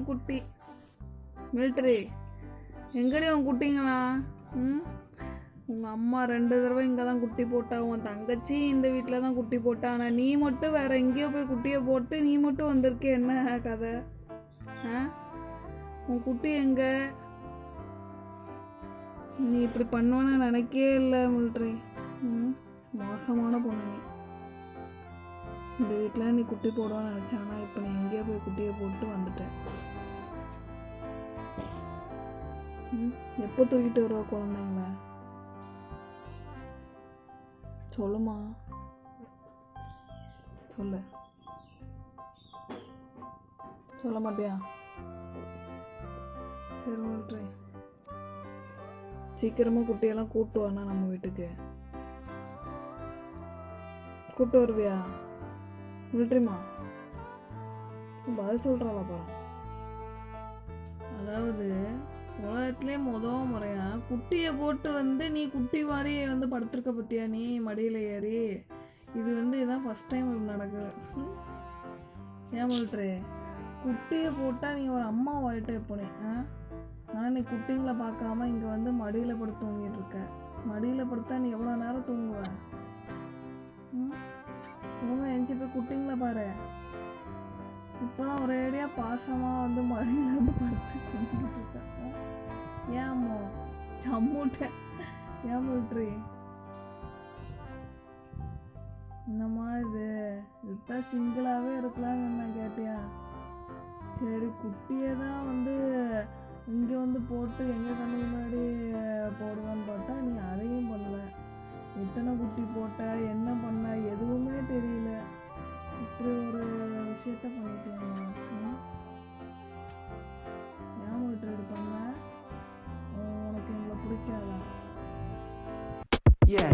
உன் குட்டி? மில்ட்ரி எங்கடி உன் குட்டிங்களா? ம்? உங்கள் அம்மா ரெண்டு தடவை இங்கே தான் குட்டி போட்டா உன் தங்கச்சி இந்த வீட்டில் தான் குட்டி போட்டா ஆனால் நீ மட்டும் வேற எங்கேயோ போய் குட்டியை போட்டு நீ மட்டும் வந்திருக்கே என்ன கதை? ஆ? உன் குட்டி எங்க? நீ இப்படி பண்ணுவேன்னு நினைக்கவே இல்லை மில்ட்ரி ம்? மோசமான பொண்ணு நீ. இந்த வீட்டில் நீ குட்டி போடுவான்னு நினச்சேன்? ஆனால் இப்போ நீ எங்கேயோ போய் குட்டியை போட்டு வந்துட்டேன் எப்போ தூக்கிட்டு வருவா குழந்தைங்கள? சொல்லுமா சொல்லு. சொல்ல மாட்டியா? சரி மிலிட்ரி சீக்கிரமாக குட்டியெல்லாம் கூப்பிட்டு வாண்ணா நம்ம வீட்டுக்கு. கூப்பிட்டு வருவியா? மிலிட்ரிமா பதில் சொல்கிறாளப்பா அதாவது உலகத்துலேயே மொதல் முறையா குட்டியை போட்டு வந்து நீ குட்டி மாதிரி வந்து படுத்திருக்க பத்தியா? நீ மடியில் ஏறி. இது வந்து இதான் ஃபஸ்ட் டைம் இப்படி நடக்குது. ஏன் மிலிட்ரி குட்டியை போட்டால் நீ ஒரு அம்மா வாயிட்ட எப்போனே ஆ? ஆனால் நீ குட்டிங்களை பார்க்காம இங்கே வந்து மடியில் படுத்து தூங்கிட்டு இருக்க. மடியில் படுத்தா நீ எவ்வளோ நேரம் தூங்குவ? ம் ஒழுங்கா எஞ்சி போய் குட்டிங்களை பாரு. இப்போலாம் ஒரேடியாக பாசமாக வந்து மடியில் வந்து படுத்து கொஞ்சிக்கிட்டு இருக்க ஆ? ஏம்மா சம்மூட்டேன் ஏன் மிலிட்ரி என்னம்மா இது? இதுதான் சிங்கிளாகவே இருக்கலாம்னு நான் கேட்டியா? சரி குட்டியை தான் வந்து இங்கே வந்து போட்டு எங்கள் கண்ணு முன்னாடி போடுவான்னு பார்த்தா நீ அதையும் பண்ணல. எத்தனை குட்டி போட்ட? என்ன பண்ண? எதுவுமே தெரியல. இப்படி ஒரு விஷயத்த பண்ணிட்டீங்களா ம்? ஏன் விட்டு இது பண்ண உனக்கு எங்களை பிடிக்காதா? Yeah,